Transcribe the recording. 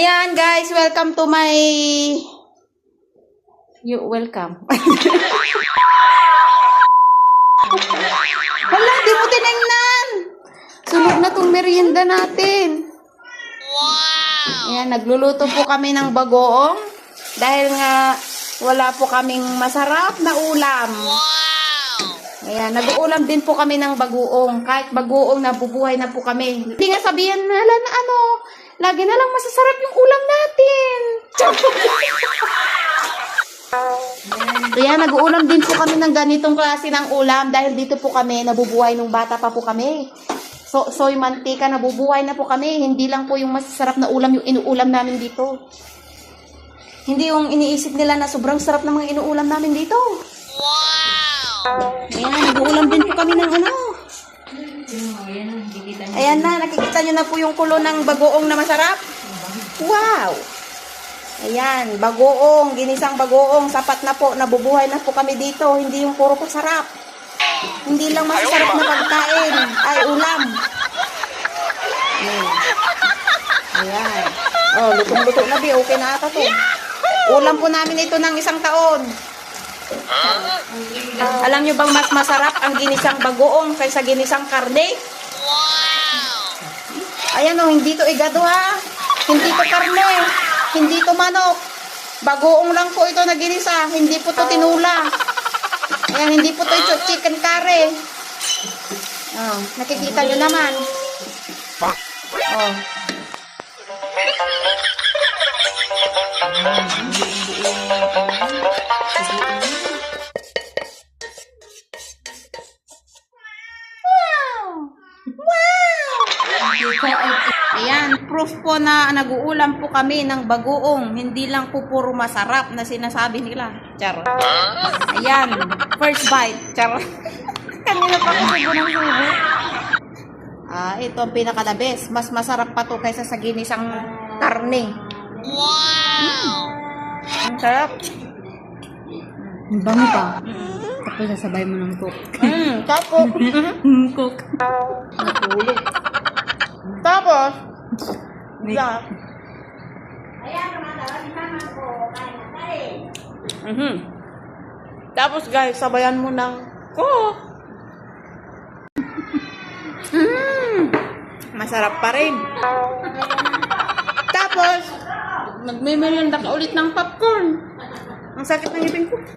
Ayan guys, welcome to my... You welcome. Hala, di mo tinignan. Sunog na tong merienda natin. Wow! Ayan, nagluluto po kami ng bagoong. Dahil nga wala po kaming masarap na ulam. Ayan, nag-uulam din po kami ng bagoong. Kahit bagoong nabubuhay na po kami. Hindi nga sabihan na na ano, lagi na lang masasarap yung ulam natin. Kaya nag-uulam din po kami ng ganitong klase ng ulam dahil dito po kami nabubuhay nung bata pa po kami. So, soy mantika, nabubuhay na po kami. Hindi lang po yung masasarap na ulam yung inuulam namin dito. Hindi yung iniisip nila na sobrang sarap ng mga inuulam namin dito. Ayan, nag-uulam din po kami ng ano. Ayan na, nakikita nyo na po yung kulo ng bagoong na masarap. Wow! Ayan, bagoong, ginisang bagoong, sapat na po, nabubuhay na po kami dito. Hindi yung puro pasarap. Hindi lang masasarap na pagkain, ay ulam. Ayan. Ayan. Oh, lutong-luto na, Bi. Okay na ata to. Ulam po namin ito ng isang taon. Alam nyo bang mas masarap ang ginisang bagoong kaysa ginisang karne? Ayan o, hindi to igado ha. Hindi to karne. Hindi to manok. Bagoong lang po ito na ginisa. Hindi po to tinula. Ayan, hindi po to ito chicken curry. Oh, nakikita nyo naman. Oh. Ayan, proof po na nag-uulam po kami ng bagoong. Hindi lang po puro masarap na sinasabi nila. Char. Ayan, first bite. Char. Kanina pa ko subo ng subo. Ah, ito ang pinaka-the best. Mas masarap pa to kaysa sa ginisang karne. Wow! Ang sarap. Ang bango pa. Tapos sasabay mo ng cook. Mm, tapos, cook. Natulog. Tapos, yeah. Mhm. Tapos guys, sabayan mo ng cook. Mm. Masarap pa rin. Tapos, nagmimerienda ka ulit ng popcorn. Ang sakit ng ngipin ko.